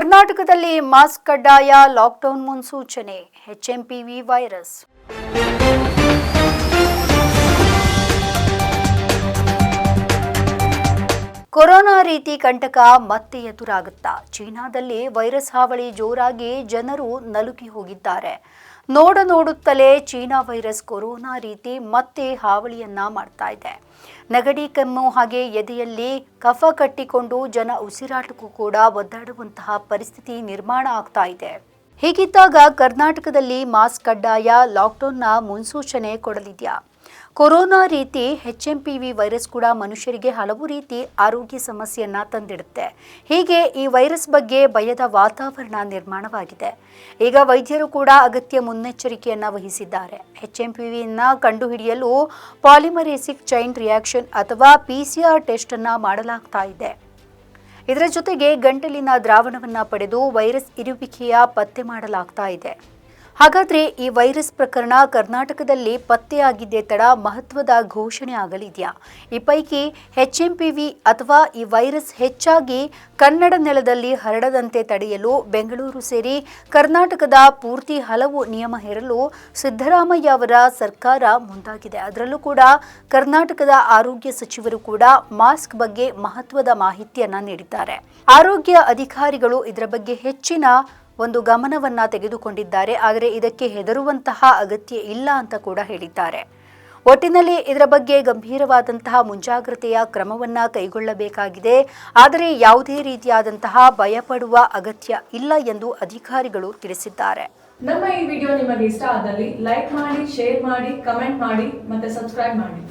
ಕರ್ನಾಟಕದಲ್ಲಿ ಮಾಸ್ಕ್ ಕಡ್ಡಾಯ ಲಾಕ್ಡೌನ್ ಮುನ್ಸೂಚನೆ ಎಚ್ಎಂಪಿವಿ ವೈರಸ್ ಕೊರೋನಾ ರೀತಿ ಕಂಟಕ ಮತ್ತೆ ಎದುರಾಗುತ್ತಾ? ಚೀನಾದಲ್ಲಿ ವೈರಸ್ ಹಾವಳಿ ಜೋರಾಗಿ ಜನರು ನಲುಗಿ ಹೋಗಿದ್ದಾರೆ. ನೋಡ ನೋಡುತ್ತಲೇ ಚೀನಾ ವೈರಸ್ ಕೊರೋನಾ ರೀತಿ ಮತ್ತೆ ಹಾವಳಿಯನ್ನ ಮಾಡ್ತಾ ಇದೆ. ನೆಗಡಿ ಕೆಮ್ಮು ಹಾಗೆ ಎದೆಯಲ್ಲಿ ಕಫ ಕಟ್ಟಿಕೊಂಡು ಜನ ಉಸಿರಾಟಕ್ಕೂ ಕೂಡ ಒದ್ದಾಡುವಂತಹ ಪರಿಸ್ಥಿತಿ ನಿರ್ಮಾಣ ಆಗ್ತಾ ಇದೆ. ಹೀಗಿದ್ದಾಗ ಕರ್ನಾಟಕದಲ್ಲಿ ಮಾಸ್ಕ್ ಕಡ್ಡಾಯ, ಲಾಕ್ಡೌನ್ನ ಮುನ್ಸೂಚನೆ ಕೊಡಲಿದೆಯಾ? ಕೊರೋನಾ ರೀತಿ H M P V virus ಕೂಡ ಮನುಷ್ಯರಿಗೆ ಹಲವು ರೀತಿ ಆರೋಗ್ಯ ಸಮಸ್ಯೆಯನ್ನ ತಂದಿಡುತ್ತೆ. ಹೀಗೆ ಈ ವೈರಸ್ ಬಗ್ಗೆ ಭಯದ ವಾತಾವರಣ ನಿರ್ಮಾಣವಾಗಿದೆ. ಈಗ ವೈದ್ಯರು ಕೂಡ ಅಗತ್ಯ ಮುನ್ನೆಚ್ಚರಿಕೆಯನ್ನ ವಹಿಸಿದ್ದಾರೆ. ಎಚ್ ಎಂ ಪಿ ವಿನ ಕಂಡುಹಿಡಿಯಲು ಪಾಲಿಮರೇಸಿಕ್ ಚೈನ್ ರಿಯಾಕ್ಷನ್ ಅಥವಾ ಪಿ ಸಿ ಆರ್ ಟೆಸ್ಟ್ ಅನ್ನ ಮಾಡಲಾಗ್ತಾ ಇದೆ. ಇದರ ಜೊತೆಗೆ ಗಂಟಲಿನ ದ್ರಾವಣವನ್ನು ಪಡೆದು ವೈರಸ್ ಇರುವಿಕೆಯ ಪತ್ತೆ ಮಾಡಲಾಗ್ತಾ ಇದೆ. ಹಾಗಾದ್ರೆ ಈ ವೈರಸ್ ಪ್ರಕರಣ ಕರ್ನಾಟಕದಲ್ಲಿ ಪತ್ತೆಯಾಗಿದ್ದೇ ತಡ ಮಹತ್ವದ ಘೋಷಣೆ ಆಗಲಿದೆಯಾ? ಈ ಪೈಕಿ ವಿ ಅಥವಾ ಈ ವೈರಸ್ ಹೆಚ್ಚಾಗಿ ಕನ್ನಡ ನೆಲದಲ್ಲಿ ಹರಡದಂತೆ ತಡೆಯಲು ಬೆಂಗಳೂರು ಸೇರಿ ಕರ್ನಾಟಕದ ಪೂರ್ತಿ ಹಲವು ನಿಯಮ ಹೇರಲು ಸಿದ್ದರಾಮಯ್ಯ ಅವರ ಸರ್ಕಾರ ಮುಂದಾಗಿದೆ. ಅದರಲ್ಲೂ ಕೂಡ ಕರ್ನಾಟಕದ ಆರೋಗ್ಯ ಸಚಿವರು ಕೂಡ ಮಾಸ್ಕ್ ಬಗ್ಗೆ ಮಹತ್ವದ ಮಾಹಿತಿಯನ್ನ ನೀಡಿದ್ದಾರೆ. ಆರೋಗ್ಯ ಅಧಿಕಾರಿಗಳು ಇದರ ಬಗ್ಗೆ ಹೆಚ್ಚಿನ ಒಂದು ಗಮನವನ್ನ ತೆಗೆದುಕೊಂಡಿದ್ದಾರೆ, ಆದರೆ ಇದಕ್ಕೆ ಹೆದರುವಂತಹ ಅಗತ್ಯ ಇಲ್ಲ ಅಂತ ಕೂಡ ಹೇಳಿದ್ದಾರೆ. ಒಟ್ಟಿನಲ್ಲಿ ಇದರ ಬಗ್ಗೆ ಗಂಭೀರವಾದಂತಹ ಮುಂಜಾಗ್ರತೆಯ ಕ್ರಮವನ್ನ ಕೈಗೊಳ್ಳಬೇಕಾಗಿದೆ. ಆದರೆ ಯಾವುದೇ ರೀತಿಯಾದಂತಹ ಭಯಪಡುವ ಅಗತ್ಯ ಇಲ್ಲ ಎಂದು ಅಧಿಕಾರಿಗಳು ತಿಳಿಸಿದ್ದಾರೆ. ನಮ್ಮ ಈ ವಿಡಿಯೋ ನಿಮಗೆ ಇಷ್ಟ ಆದಲ್ಲಿ ಲೈಕ್ ಮಾಡಿ, ಶೇರ್ ಮಾಡಿ, ಕಮೆಂಟ್ ಮಾಡಿ ಮತ್ತೆ ಸಬ್ಸ್ಕ್ರೈಬ್ ಮಾಡಿ.